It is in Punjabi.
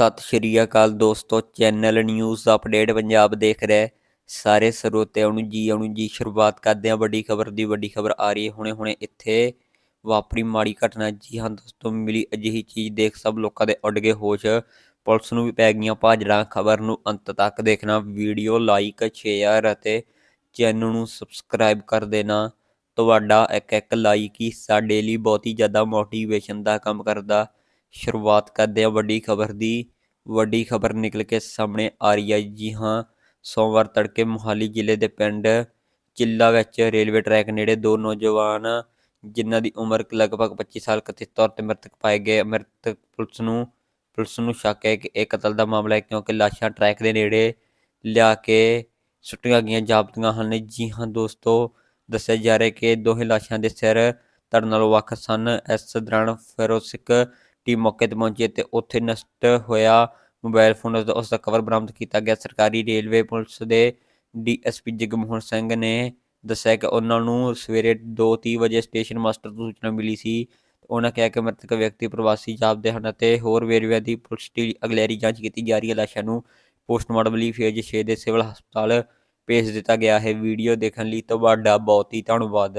ਸਤਿ ਸ਼੍ਰੀ ਅਕਾਲ ਦੋਸਤੋ, ਚੈਨਲ ਨਿਊਜ਼ ਅਪਡੇਟ ਪੰਜਾਬ ਦੇਖ ਰਹੇ। ਸਾਰੇ ਸਰੋਤਿਆਂ ਨੂੰ ਜੀ ਆਉਣ ਜੀ, ਸ਼ੁਰੂਆਤ ਕਰਦੇ ਹਾਂ ਵੱਡੀ ਖਬਰ ਦੀ। ਵੱਡੀ ਖਬਰ ਆ ਰਹੀ ਹੈ ਹੁਣੇ ਹੁਣੇ ਇੱਥੇ ਵਾਪਰੀ ਮਾੜੀ ਘਟਨਾ। ਜੀ ਹਾਂ ਦੋਸਤੋ, ਮਿਲੀ ਅਜਿਹੀ ਚੀਜ਼ ਦੇਖ ਸਭ ਲੋਕਾਂ ਦੇ ਉੱਡ ਗਏ ਹੋਸ਼। ਪੁਲਿਸ ਨੂੰ ਵੀ ਪੈ ਗਈਆਂ ਭਾਜੜਾਂ। ਖਬਰ ਨੂੰ ਅੰਤ ਤੱਕ ਦੇਖਣਾ। ਵੀਡੀਓ ਲਾਈਕ, ਸ਼ੇਅਰ ਅਤੇ ਚੈਨਲ ਨੂੰ ਸਬਸਕ੍ਰਾਈਬ ਕਰ ਦੇਣਾ। ਤੁਹਾਡਾ ਇੱਕ ਇੱਕ ਲਾਈਕ ਹੀ ਸਾਡੇ ਲਈ ਬਹੁਤ ਹੀ ਜ਼ਿਆਦਾ ਮੋਟੀਵੇਸ਼ਨ ਦਾ ਕੰਮ ਕਰਦਾ। ਸ਼ੁਰੂਆਤ ਕਰਦੇ ਹਾਂ ਵੱਡੀ ਖਬਰ ਦੀ। ਵੱਡੀ ਖਬਰ ਨਿਕਲ ਕੇ ਸਾਹਮਣੇ ਆ ਰਹੀ ਹੈ ਜੀ ਹਾਂ, ਸੋਮਵਾਰ ਤੜਕੇ ਮੁਹਾਲੀ ਜ਼ਿਲ੍ਹੇ ਦੇ ਪਿੰਡ ਚਿੱਲਾ ਵਿੱਚ ਰੇਲਵੇ ਟਰੈਕ ਨੇੜੇ ਦੋ ਨੌਜਵਾਨ, ਜਿਨ੍ਹਾਂ ਦੀ ਉਮਰ ਲਗਭਗ 25 ਸਾਲ ਕਥਿਤ ਤੌਰ ਤੇ ਮ੍ਰਿਤਕ ਪਾਏ ਗਏ, ਮ੍ਰਿਤਕ ਪੁਲਿਸ ਨੂੰ ਪੁਲਿਸ ਨੂੰ ਸ਼ੱਕ ਹੈ ਕਿ ਇਹ ਕਤਲ ਦਾ ਮਾਮਲਾ ਹੈ ਕਿਉਂਕਿ ਲਾਸ਼ਾਂ ਟਰੈਕ ਦੇ ਨੇੜੇ ਲਿਆ ਕੇ ਸੁੱਟੀਆਂ ਗਈਆਂ ਜਾਪਦੀਆਂ ਹਨ। ਜੀ ਹਾਂ ਦੋਸਤੋ, ਦੱਸਿਆ ਜਾ ਰਿਹਾ ਕਿ ਦੋਹੇ ਲਾਸ਼ਾਂ ਦੇ ਸਿਰ ਧੜ ਨਾਲੋਂ ਵੱਖ ਸਨ। ਇਸ ਦੌਰਾਨ ਫਿਰੋਸਿਕ ਟੀਮ ਮੌਕੇ ਤੇ ਪਹੁੰਚੀ ਤੇ ਉੱਥੇ ਨਸ਼ਟ ਹੋਇਆ ਮੋਬਾਈਲ ਫੋਨ ਅਤੇ ਉਸ ਦਾ ਕਵਰ ਬਰਾਮਦ ਕੀਤਾ ਗਿਆ। ਸਰਕਾਰੀ ਰੇਲਵੇ ਪੁਲਿਸ ਦੇ ਡੀਐਸਪੀ ਜਗਮੋਹਨ ਸਿੰਘ ਨੇ ਦੱਸਿਆ ਕਿ ਉਹਨਾਂ ਨੂੰ ਸਵੇਰੇ 2:30 ਵਜੇ ਸਟੇਸ਼ਨ ਮਾਸਟਰ ਤੋਂ ਸੂਚਨਾ ਮਿਲੀ ਸੀ। ਉਹਨਾਂ ਕਿਹਾ ਕਿ ਮ੍ਰਿਤਕ ਵਿਅਕਤੀ ਪ੍ਰਵਾਸੀ ਜਾਪਦੇ ਹਨ ਅਤੇ ਹੋਰ ਵੇਰਵਿਆਂ ਦੀ ਪੁਲਿਸ ਦੀ ਅਗਲੇਰੀ ਜਾਂਚ ਕੀਤੀ ਜਾ ਰਹੀ ਹੈ। ਲਾਸ਼ਾਂ ਨੂੰ ਪੋਸਟਮਾਰਟਮ ਲਈ ਫੇਜ਼ 6 ਦੇ ਸਿਵਲ ਹਸਪਤਾਲ ਭੇਜ ਦਿੱਤਾ ਗਿਆ ਹੈ। ਵੀਡੀਓ ਦੇਖਣ ਲਈ ਤੁਹਾਡਾ ਬਹੁਤ ਹੀ ਧੰਨਵਾਦ।